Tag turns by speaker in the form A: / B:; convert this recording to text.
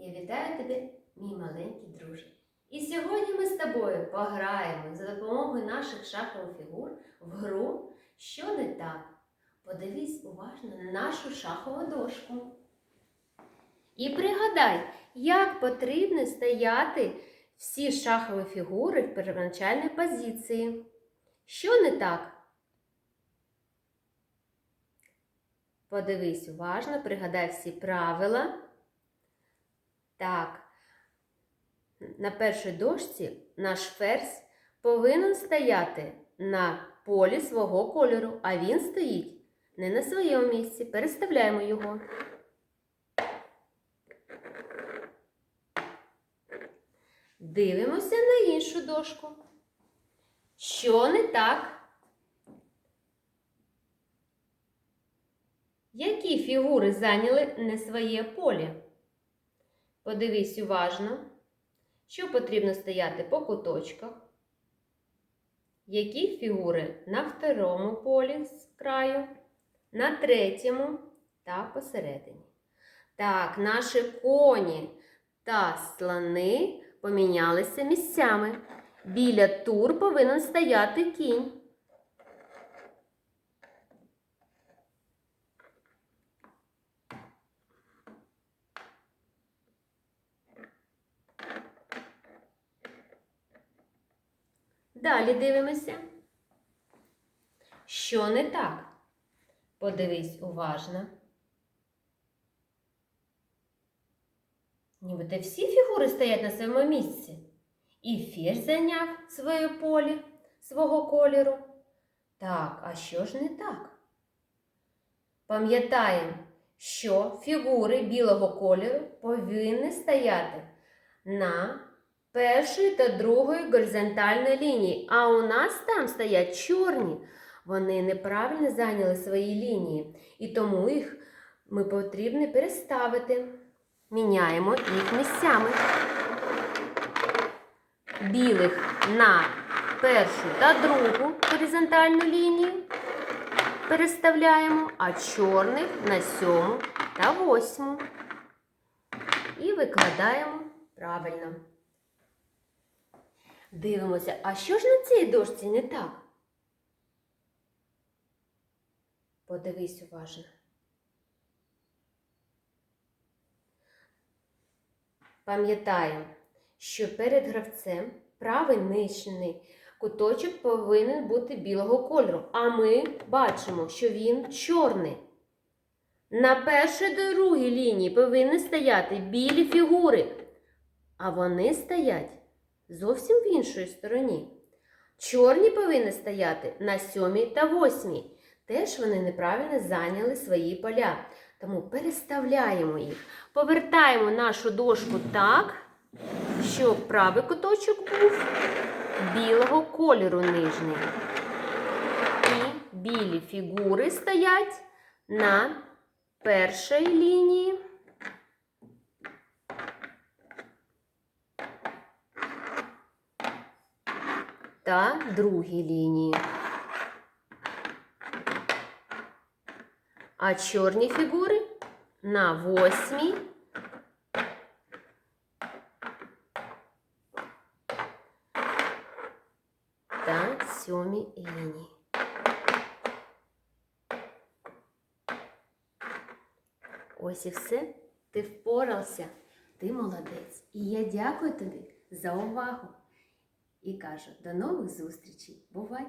A: Я вітаю тебе, мій маленький друже. І сьогодні ми з тобою пограємо за допомогою наших шахових фігур в гру Що не так? Подивись уважно на нашу шахову дошку. І пригадай, як потрібно стояти всі шахові фігури в первоначальній позиції. Що не так? Подивись уважно, пригадай всі правила. Так, на першій дошці наш ферзь повинен стояти на полі свого кольору, а він стоїть не на своєму місці. Переставляємо його. Дивимося на іншу дошку. Що не так? Які фігури зайняли не своє поле? Подивись уважно, що потрібно стояти по куточках. Які фігури на второму полі з краю, на третьому та посередині. Так, наші коні та слони помінялися місцями. Біля тур повинен стояти кінь. Далі дивимося. Що не так? Подивись уважно. Нібито всі фігури стоять на своєму місці. І ферзь зайняв своє поле свого кольору. Так, а що ж не так? Пам'ятаємо, що фігури білого кольору повинні стояти на першої та другої горизонтальної лінії, а у нас там стоять чорні. Вони неправильно зайняли свої лінії, і тому їх ми потрібно переставити. Міняємо їх місцями. Білих на першу та другу горизонтальну лінію переставляємо, а чорних на сьому та восьму. І викладаємо правильно. Дивимося, а що ж на цій дошці не так? Подивись уважно. Пам'ятаємо, що перед гравцем правий нижній куточок повинен бути білого кольору, а ми бачимо, що він чорний. На першій другій лінії повинні стояти білі фігури, а вони стоять зовсім в іншій стороні. Чорні повинні стояти на сьомій та восьмій. Теж вони неправильно зайняли свої поля. Тому переставляємо їх. Повертаємо нашу дошку так, щоб правий куточок був білого кольору нижній. І білі фігури стоять на першій лінії. Та другій лінії. А чорні фігури на восьмій та сьомій лінії. Ось і все. Ти впорався. Ти молодець. І я дякую тобі за увагу. І кажу, до нових зустрічей. Бувай!